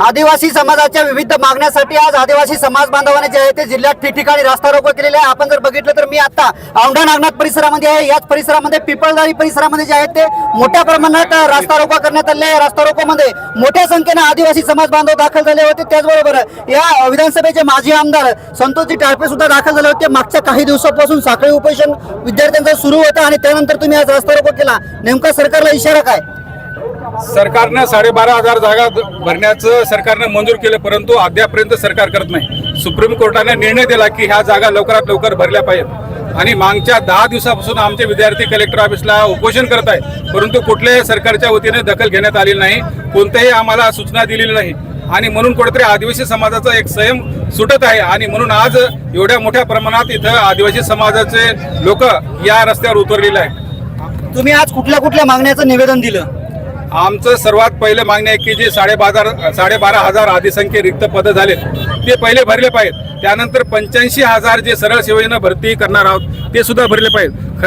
आदिवासी समाजाच्या विविध मागण्यासाठी आज आदिवासी समाज बांधवाने जे आहे ते जिल्ह्यात ठिकठिकाणी रास्ता रोको केलेले आहे. आपण जर बघितलं तर मी आता औंढा नागनाथ परिसरामध्ये आहे. याच परिसरामध्ये पिपळदारी परिसरामध्ये जे आहेत ते मोठ्या प्रमाणात रास्ता रोको करण्यात आले आहे. रास्ता रोकोमध्ये मोठ्या संख्येने आदिवासी समाज बांधव दाखल झाले होते. त्याचबरोबर या विधानसभेचे माजी आमदार संतोषजी टाळपे सुद्धा दाखल झाले होते. मागच्या काही दिवसापासून साखळी उपोषण विद्यार्थ्यांचं सुरू होतं आणि त्यानंतर तुम्ही आज रास्ता रोको केला. नेमका सरकारला इशारा काय? सरकारनं साडेबारा हजार जागा भरण्याचं सरकारनं मंजूर केलं परंतु अद्यापर्यंत सरकार करत नाही. सुप्रीम कोर्टाने निर्णय दिला की ह्या जागा लवकरात लवकर भरल्या पाहिजेत. आणि मागच्या दहा दिवसापासून आमचे विद्यार्थी कलेक्टर ऑफिसला उपोषण करत आहेत परंतु कुठल्याही सरकारच्या वतीने दखल घेण्यात आलेली नाही कोणत्याही आम्हाला सूचना दिलेली नाही. आणि म्हणून कुठेतरी आदिवासी समाजाचा एक संयम सुटत आहे. आणि म्हणून आज एवढ्या मोठ्या प्रमाणात इथं आदिवासी समाजाचे लोक या रस्त्यावर उतरलेले आहेत. तुम्ही आज कुठल्या कुठल्या मागण्याचं निवेदन दिलं? आमचं सर्वात पहिले मागणी आहे की जे साडेबाजार साडेबारा हजार आदिसंख्य रिक्त पदं झालेत ते पहिले भरले पाहिजेत. त्यानंतर पंच्याऐंशी हजार जे सरळ सेवेनं भरती करणार आहोत ते सुद्धा भरले पाहिजेत. खरं